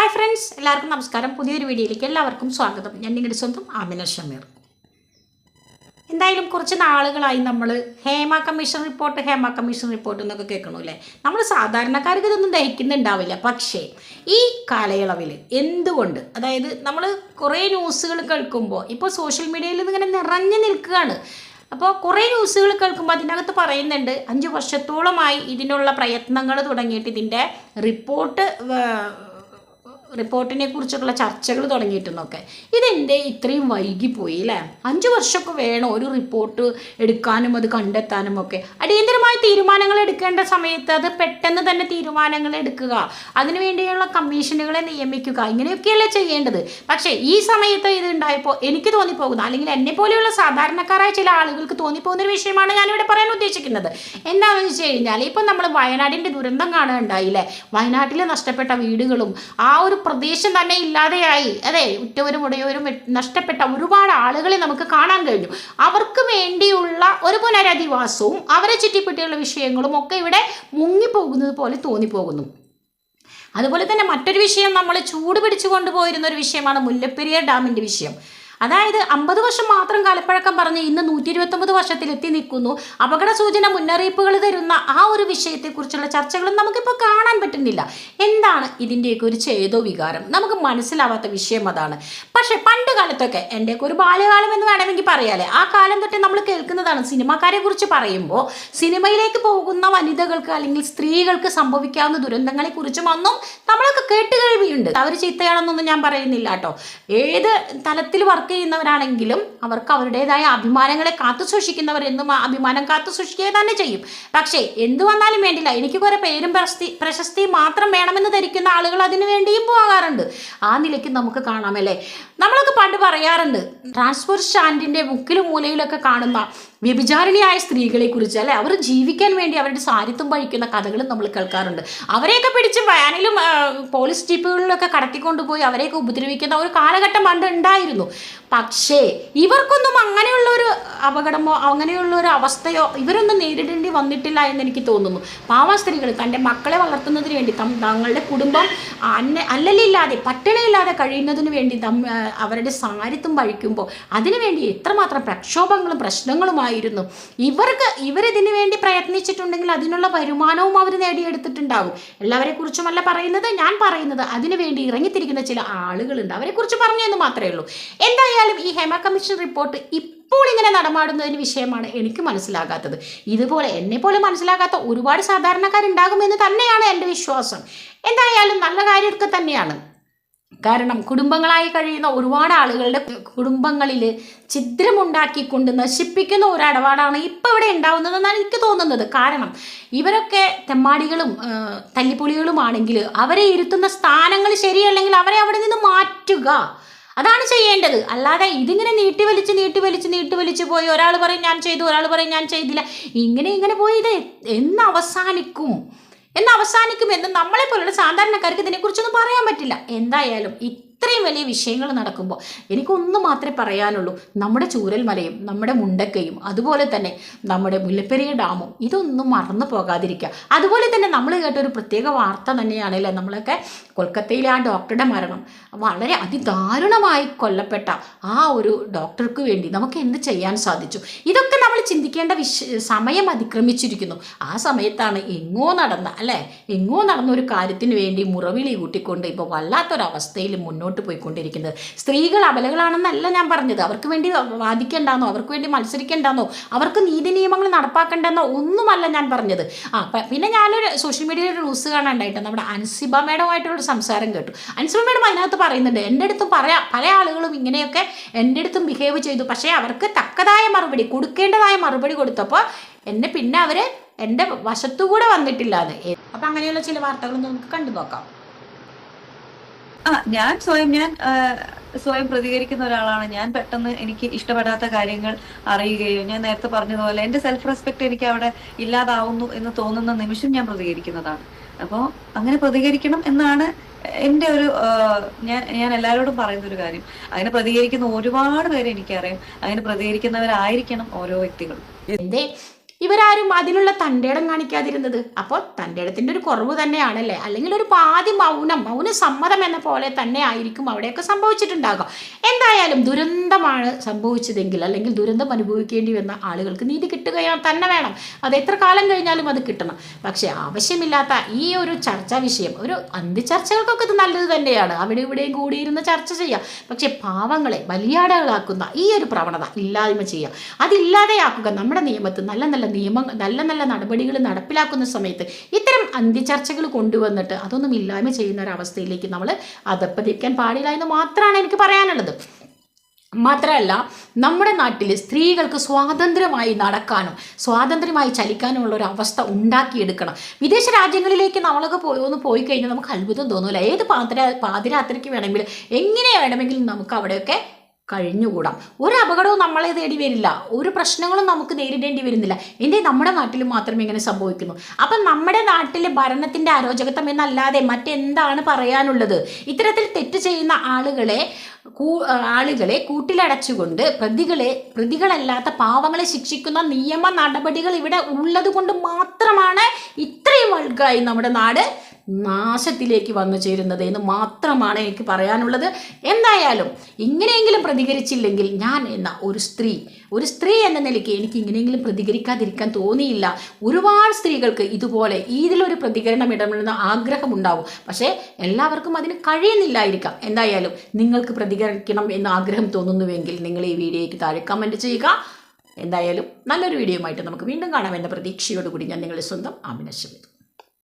Hi friends എല്ലാവർക്കും നമസ്കാരം. പുതിയൊരു വീഡിയോയിലേക്ക് എല്ലാവർക്കും സ്വാഗതം. ഞാൻ നിങ്ങളുടെ സ്വന്തം ആമിന ഷമീർ. എന്തായാലും കുറച്ച് നാളുകളായി നമ്മൾ Hema commission report Hema commission report എന്നൊക്കെ കേൾക്കണമല്ലേ നമ്മൾ സാധാരണക്കാർക്ക് ഇതൊന്നും ദഹിക്കുന്നുണ്ടാവില്ല. പക്ഷേ ഈ കാലയളവിൽ എന്തുകൊണ്ട്? അതായത് നമ്മൾ കുറേ ന്യൂസുകൾ കേൾക്കുമ്പോൾ ഇപ്പോൾ സോഷ്യൽ മീഡിയയിൽ ഇങ്ങനെ നിറഞ്ഞു നിൽക്കുകയാണ്. അപ്പോൾ കുറേ ന്യൂസുകൾ കേൾക്കുമ്പോൾ അതിനകത്ത് പറയുന്നുണ്ട് അഞ്ച് വർഷത്തോളമായി ഇതിനുള്ള പ്രയത്നങ്ങൾ തുടങ്ങിയിട്ട് ഇതിന്റെ റിപ്പോർട്ട് റിപ്പോർട്ടിനെ കുറിച്ചുള്ള ചർച്ചകൾ തുടങ്ങിയിട്ടെന്നൊക്കെ. ഇതെന്റെ ഇത്രയും വൈകിപ്പോയി അല്ലേ? അഞ്ച് വർഷമൊക്കെ വേണം ഒരു റിപ്പോർട്ട് എടുക്കാനും അത് കണ്ടെത്താനും ഒക്കെ. അടിയന്തരമായ തീരുമാനങ്ങൾ എടുക്കേണ്ട സമയത്ത് അത് പെട്ടെന്ന് തന്നെ തീരുമാനങ്ങൾ എടുക്കുക. അതിനുവേണ്ടിയുള്ള കമ്മീഷനുകളെ നിയമിക്കുക. ഇങ്ങനെയൊക്കെയല്ലേ ചെയ്യേണ്ടത്. പക്ഷേ ഈ സമയത്ത് ഇത് ഉണ്ടായപ്പോൾ എനിക്ക് തോന്നിപ്പോകുന്ന അല്ലെങ്കിൽ എന്നെ പോലെയുള്ള സാധാരണക്കാരായ ചില ആളുകൾക്ക് തോന്നിപ്പോകുന്ന ഒരു വിഷയമാണ് ഞാനിവിടെ പറയാൻ ഉദ്ദേശിക്കുന്നത്. എന്താണെന്ന് വെച്ച് കഴിഞ്ഞാൽ ഇപ്പം നമ്മൾ വയനാടിന്റെ ദുരന്തം കാണുകയുണ്ടായില്ലേ വയനാട്ടിൽ നഷ്ടപ്പെട്ട വീടുകളും ആ ഒരു പ്രദേശം തന്നെ ഇല്ലാതെയായി. അതെ ഉറ്റവരും ഉടയവരും നഷ്ടപ്പെട്ട ഒരുപാട് ആളുകളെ നമുക്ക് കാണാൻ കഴിഞ്ഞു. അവർക്ക് വേണ്ടിയുള്ള ഒരു പുനരധിവാസവും അവരെ ചുറ്റിപ്പറ്റിയുള്ള വിഷയങ്ങളും ഒക്കെ ഇവിടെ മുങ്ങിപ്പോകുന്നത് പോലെ തോന്നിപ്പോകുന്നു. അതുപോലെ തന്നെ മറ്റൊരു വിഷയം നമ്മൾ ചൂട് പിടിച്ചു കൊണ്ടുപോയിരുന്ന ഒരു വിഷയമാണ് മുല്ലപ്പെരിയാർ ഡാമിന്റെ വിഷയം. അതായത് അമ്പത് വർഷം മാത്രം കാലപ്പഴക്കം പറഞ്ഞ് ഇന്ന് നൂറ്റി ഇരുപത്തൊമ്പത് വർഷത്തിൽ എത്തി നിൽക്കുന്നു. അപകട സൂചന മുന്നറിയിപ്പുകൾ തരുന്ന ആ ഒരു വിഷയത്തെക്കുറിച്ചുള്ള ചർച്ചകളും നമുക്കിപ്പോൾ കാണാൻ പറ്റുന്നില്ല. എന്താണ് ഇതിന്റെയൊക്കെ ഒരു ചേതോ വികാരം നമുക്ക് മനസ്സിലാവാത്ത വിഷയം അതാണ്. പക്ഷേ പണ്ട് കാലത്തൊക്കെ എന്റെയൊക്കെ ഒരു ബാല്യകാലം എന്ന് വേണമെങ്കിൽ പറയാലേ. ആ കാലം തൊട്ട് നമ്മൾ കേൾക്കുന്നതാണ് സിനിമാക്കാരെ കുറിച്ച് പറയുമ്പോൾ സിനിമയിലേക്ക് പോകുന്ന വനിതകൾക്ക് അല്ലെങ്കിൽ സ്ത്രീകൾക്ക് സംഭവിക്കാവുന്ന ദുരന്തങ്ങളെ കുറിച്ചും ഒന്നും നമ്മളൊക്കെ കേട്ടുകേൾവിയുണ്ട് അവർ ചീത്തയാണെന്നൊന്നും ഞാൻ പറയുന്നില്ല കേട്ടോ. ഏത് തലത്തിൽ വർക്ക് ചെയ്യുന്നവരാണെങ്കിലും അവർക്ക് അവരുടേതായ അഭിമാനങ്ങളെ കാത്തു സൂക്ഷിക്കുന്നവർ എന്നും അഭിമാനം കാത്തു സൂക്ഷിക്കുക തന്നെ ചെയ്യും. പക്ഷേ എന്തു വന്നാലും വേണ്ടില്ല. എനിക്ക് കുറെ പേരും പ്രശസ്തി പ്രശസ്തി മാത്രം വേണമെന്ന് ധരിക്കുന്ന ആളുകൾ അതിനു വേണ്ടിയും പോകാറുണ്ട്. ആ നിലയ്ക്ക് നമുക്ക് കാണാമല്ലേ നമ്മളൊക്കെ പണ്ട് പറയാറുണ്ട് ട്രാൻസ്പോർട്ട് സ്റ്റാൻഡിന്റെ മുക്കിലും മൂലയിലൊക്കെ കാണുന്ന വ്യഭിചാരിണിയായ സ്ത്രീകളെ കുറിച്ച് അല്ലെ? അവർ ജീവിക്കാൻ വേണ്ടി അവരുടെ സാരിത്വം പഴിക്കുന്ന കഥകളും നമ്മൾ കേൾക്കാറുണ്ട്. അവരെയൊക്കെ പിടിച്ച് വാനിലും പോലീസ് ജീപ്പുകളിലൊക്കെ കടത്തിക്കൊണ്ടുപോയി അവരെയൊക്കെ ഉപദ്രവിക്കുന്ന ഒരു കാലഘട്ടം പണ്ട് ഉണ്ടായിരുന്നു. പക്ഷേ ഇവർക്കൊന്നും അങ്ങനെയുള്ള ഒരു അപകടമോ അങ്ങനെയുള്ള ഒരു അവസ്ഥയോ ഇവരൊന്നും നേരിടേണ്ടി വന്നിട്ടില്ല എന്ന് എനിക്ക് തോന്നുന്നു. പാവ സ്ത്രീകൾ തന്റെ മക്കളെ വളർത്തുന്നതിന് വേണ്ടി തങ്ങളുടെ കുടുംബം അന്ന അല്ലലില്ലാതെ പട്ടിണിയില്ലാതെ കഴിയുന്നതിന് വേണ്ടി അവരുടെ സാരിത്വം പഴിക്കുമ്പോൾ അതിനുവേണ്ടി എത്രമാത്രം പ്രക്ഷോഭങ്ങളും പ്രശ്നങ്ങളുമായിരുന്നു ഇവർക്ക് ഇവരിതിന് വേണ്ടി പ്രയത്നിച്ചിട്ടുണ്ടെങ്കിൽ അതിനുള്ള വരുമാനവും അവർ നേടിയെടുത്തിട്ടുണ്ടാവും. എല്ലാവരെ കുറിച്ചുമല്ല പറയുന്നത് ഞാൻ പറയുന്നത്. അതിനു വേണ്ടി ഇറങ്ങിത്തിരിക്കുന്ന ചില ആളുകളുണ്ട്. അവരെ കുറിച്ച് പറഞ്ഞു എന്ന് മാത്രമേ ഉള്ളൂ. എന്തായാലും ഈ ഹേമ കമ്മീഷൻ റിപ്പോർട്ട് ഇപ്പോൾ ഇങ്ങനെ നടമാടുന്നതിന് വിഷയമാണ് എനിക്ക് മനസ്സിലാകാത്തത്. ഇതുപോലെ എന്നെ പോലെ മനസ്സിലാകാത്ത ഒരുപാട് സാധാരണക്കാരുണ്ടാകുമെന്ന് തന്നെയാണ് എന്റെ വിശ്വാസം. എന്തായാലും നല്ല കാര്യമൊക്കെ തന്നെയാണ്. കാരണം കുടുംബങ്ങളായി കഴിയുന്ന ഒരുപാട് ആളുകളുടെ കുടുംബങ്ങളിൽ ഛിദ്രമുണ്ടാക്കിക്കൊണ്ട് നശിപ്പിക്കുന്ന ഒരു ഇടപാടാണ് ഇപ്പോൾ ഇവിടെ ഉണ്ടാവുന്നതെന്നാണ് എനിക്ക് തോന്നുന്നത്. കാരണം ഇവരൊക്കെ തെമ്മാടികളും തല്ലിപ്പൊളികളുമാണെങ്കിൽ അവരെ ഇരുത്തുന്ന സ്ഥാനങ്ങൾ ശരിയല്ലെങ്കിൽ അവരെ അവിടെ നിന്ന് മാറ്റുക. അതാണ് ചെയ്യേണ്ടത്. അല്ലാതെ ഇതിങ്ങനെ നീട്ടി വലിച്ച് നീട്ടി വലിച്ച് നീട്ടി വലിച്ച് പോയി ഒരാൾ പറയും ഞാൻ ചെയ്തു ഒരാൾ പറയും ഞാൻ ചെയ്തില്ല. ഇങ്ങനെ ഇങ്ങനെ പോയി ഇത് എന്ന് അവസാനിക്കും. എന്ന് അവസാനിക്കുമെന്ന് നമ്മളെ പോലുള്ള സാധാരണക്കാർക്ക് ഇതിനെക്കുറിച്ചൊന്നും പറയാൻ പറ്റില്ല. എന്തായാലും ഇത്രയും വലിയ വിഷയങ്ങൾ നടക്കുമ്പോൾ എനിക്കൊന്ന് മാത്രമേ പറയാനുള്ളൂ. നമ്മുടെ ചൂരൽമലയും നമ്മുടെ മുണ്ടക്കയും അതുപോലെ തന്നെ നമ്മുടെ മുല്ലപ്പെരിയ ഡാമും ഇതൊന്നും മറന്നു പോകാതിരിക്കുക. അതുപോലെ തന്നെ നമ്മൾ കേട്ട ഒരു പ്രത്യേക വാർത്ത തന്നെയാണല്ലേ നമ്മളൊക്കെ കൊൽക്കത്തയിലെ ആ ഡോക്ടറുടെ മരണം വളരെ അതിദാരുണമായി കൊല്ലപ്പെട്ട ആ ഒരു ഡോക്ടർക്ക് വേണ്ടി നമുക്ക് എന്ത് ചെയ്യാൻ സാധിച്ചു? ഇതൊക്കെ നമ്മൾ ചിന്തിക്കേണ്ട വിഷ സമയം അതിക്രമിച്ചിരിക്കുന്നു. ആ സമയത്താണ് എങ്ങോ നടന്ന അല്ലേ? എങ്ങോ നടന്ന ഒരു കാര്യത്തിന് വേണ്ടി മുറവിളി കൂട്ടിക്കൊണ്ട് ഇപ്പോൾ വല്ലാത്തൊരവസ്ഥയിൽ മുന്നോട്ട് പോയിക്കൊണ്ടിരിക്കുന്നത്. സ്ത്രീകൾ അബലകളാണെന്നല്ല ഞാൻ പറഞ്ഞത്. അവർക്ക് വേണ്ടി വാദിക്കേണ്ടെന്നോ അവർക്ക് വേണ്ടി മത്സരിക്കേണ്ടെന്നോ അവർക്ക് നീതി നിയമങ്ങൾ നടപ്പാക്കേണ്ടെന്നോ ഒന്നുമല്ല ഞാൻ പറഞ്ഞത്. ആ പിന്നെ ഞാനൊരു സോഷ്യൽ മീഡിയയിൽ ഒരു ന്യൂസ് കാണാണ്ടായിട്ട് നമ്മുടെ അൻസിബ മേഡമായിട്ടുള്ള സംസാരം കേട്ടു. അൻസിബ മേഡം അതിനകത്ത് പറയുന്നുണ്ട് എന്റെ അടുത്ത് പറയാം പല ആളുകളും ഇങ്ങനെയൊക്കെ എന്റെ അടുത്തും ബിഹേവ് ചെയ്തു. പക്ഷേ അവർക്ക് തക്കതായ മറുപടി കൊടുക്കേണ്ടതായ മറുപടി കൊടുത്തപ്പോൾ എന്നെ പിന്നെ അവർ എന്റെ വശത്തുകൂടെ വന്നിട്ടില്ല അത് അപ്പം അങ്ങനെയുള്ള ചില വാർത്തകളൊന്നും നമുക്ക് കണ്ടു നോക്കാം. ഞാൻ സ്വയം ഞാൻ സ്വയം പ്രതികരിക്കുന്ന ഒരാളാണ്. ഞാൻ പെട്ടെന്ന് എനിക്ക് ഇഷ്ടപ്പെടാത്ത കാര്യങ്ങൾ അറിയുകയോ ഞാൻ നേരത്തെ പറഞ്ഞതുപോലെ എന്റെ സെൽഫ് റെസ്പെക്ട് എനിക്ക് അവിടെ ഇല്ലാതാവുന്നു എന്ന് തോന്നുന്ന നിമിഷം ഞാൻ പ്രതികരിക്കുന്നതാണ്. അപ്പോൾ അങ്ങനെ പ്രതികരിക്കണം എന്നാണ് എന്റെ ഒരു ഞാൻ ഞാൻ എല്ലാവരോടും പറയുന്ന ഒരു കാര്യം. അങ്ങനെ പ്രതികരിക്കുന്ന ഒരുപാട് പേരെ എനിക്കറിയാം. അങ്ങനെ പ്രതികരിക്കുന്നവരായിരിക്കണം ഓരോ വ്യക്തികളും. ഇവരാരും അതിനുള്ള തന്റെടം കാണിക്കാതിരുന്നത്. അപ്പോൾ തന്റെടത്തിന്റെ ഒരു കുറവ് തന്നെയാണല്ലേ? അല്ലെങ്കിൽ ഒരു പാതി മൗനം മൗന സമ്മതം എന്ന പോലെ തന്നെ ആയിരിക്കും അവിടെയൊക്കെ സംഭവിച്ചിട്ടുണ്ടാകുക. എന്തായാലും ദുരന്തമാണ് സംഭവിച്ചതെങ്കിൽ അല്ലെങ്കിൽ ദുരന്തം അനുഭവിക്കേണ്ടി വന്ന ആളുകൾക്ക് നീതി കിട്ടുകയാ തന്നെ വേണം. അത് എത്ര കാലം കഴിഞ്ഞാലും അത് കിട്ടണം. പക്ഷേ ആവശ്യമില്ലാത്ത ഈ ഒരു ചർച്ചാ വിഷയം ഒരു അന്ത്യചർച്ചകൾക്കൊക്കെ ഇത് നല്ലത് തന്നെയാണ്. അവിടെ ഇവിടെയും കൂടിയിരുന്ന് ചർച്ച ചെയ്യാം. പക്ഷേ പാവങ്ങളെ ബലിയാടകളാക്കുന്ന ഈ ഒരു പ്രവണത ഇല്ലായ്മ ചെയ്യുക അതില്ലാതെയാക്കുക നമ്മുടെ നിയമത്തിൽ നല്ല നല്ല നിയമങ്ങൾ നല്ല നല്ല നടപടികൾ നടപ്പിലാക്കുന്ന സമയത്ത് ഇത്തരം അന്ത്യചർച്ചകൾ കൊണ്ടുവന്നിട്ട് അതൊന്നും ഇല്ലായ്മ ചെയ്യുന്ന ഒരവസ്ഥയിലേക്ക് നമ്മൾ അതപ്പതിക്കാൻ പാടില്ല എന്ന് മാത്രമാണ് എനിക്ക് പറയാനുള്ളത്. മാത്രമല്ല നമ്മുടെ നാട്ടിൽ സ്ത്രീകൾക്ക് സ്വാതന്ത്ര്യമായി നടക്കാനും സ്വാതന്ത്ര്യമായി ചലിക്കാനുമുള്ള ഒരു അവസ്ഥ ഉണ്ടാക്കിയെടുക്കണം. വിദേശ രാജ്യങ്ങളിലേക്ക് നമ്മളൊക്കെ പോയി ഒന്ന് പോയി കഴിഞ്ഞാൽ നമുക്ക് അത്ഭുതം തോന്നില്ല ഏത് പാതിരാ പാതിരാത്രിക്ക് വേണമെങ്കിലും എങ്ങനെ വേണമെങ്കിലും നമുക്ക് അവിടെയൊക്കെ കഴിഞ്ഞുകൂടാം. ഒരു അപകടവും നമ്മളെ തേടി വരില്ല. ഒരു പ്രശ്നങ്ങളും നമുക്ക് നേരിടേണ്ടി വരുന്നില്ല. എന്റെ നമ്മുടെ നാട്ടിൽ മാത്രമേ ഇങ്ങനെ സംഭവിക്കുന്നു? അപ്പം നമ്മുടെ നാട്ടിലെ ഭരണത്തിന്റെ അരോചകത്വം എന്നല്ലാതെ മറ്റെന്താണ് പറയാനുള്ളത്? ഇത്തരത്തിൽ തെറ്റ് ചെയ്യുന്ന ആളുകളെ ആളുകളെ കൂട്ടിലടച്ചുകൊണ്ട് പ്രതികളെ പ്രതികളല്ലാത്ത പാവങ്ങളെ ശിക്ഷിക്കുന്ന നിയമ നടപടികൾ ഇവിടെ ഉള്ളത് കൊണ്ട് മാത്രമാണ് ഇത്രയും വൾഗായി നമ്മുടെ നാട് നാശത്തിലേക്ക് വന്നു ചേരുന്നത് എന്ന് മാത്രമാണ് എനിക്ക് പറയാനുള്ളത്. എന്തായാലും ഇങ്ങനെയെങ്കിലും പ്രതികരിച്ചില്ലെങ്കിൽ ഞാൻ എന്ന ഒരു സ്ത്രീ ഒരു സ്ത്രീ എന്ന നിലയ്ക്ക് എനിക്ക് ഇങ്ങനെയെങ്കിലും പ്രതികരിക്കാതിരിക്കാൻ തോന്നിയില്ല. ഒരുപാട് സ്ത്രീകൾക്ക് ഇതുപോലെ ഇതിലൊരു പ്രതികരണം ഇടപെടുന്ന ആഗ്രഹമുണ്ടാവും. പക്ഷേ എല്ലാവർക്കും അതിന് കഴിയുന്നില്ലായിരിക്കാം. എന്തായാലും നിങ്ങൾക്ക് പ്രതികരിക്കണം എന്ന് ആഗ്രഹം തോന്നുന്നുവെങ്കിൽ നിങ്ങൾ ഈ വീഡിയോയ്ക്ക് താഴെ കമന്റ് ചെയ്യുക. എന്തായാലും നല്ലൊരു വീഡിയോയുമായിട്ട് നമുക്ക് വീണ്ടും കാണാം എന്ന പ്രതീക്ഷയോടുകൂടി ഞാൻ നിങ്ങളുടെ സ്വന്തം ആമിനശ്വമിത്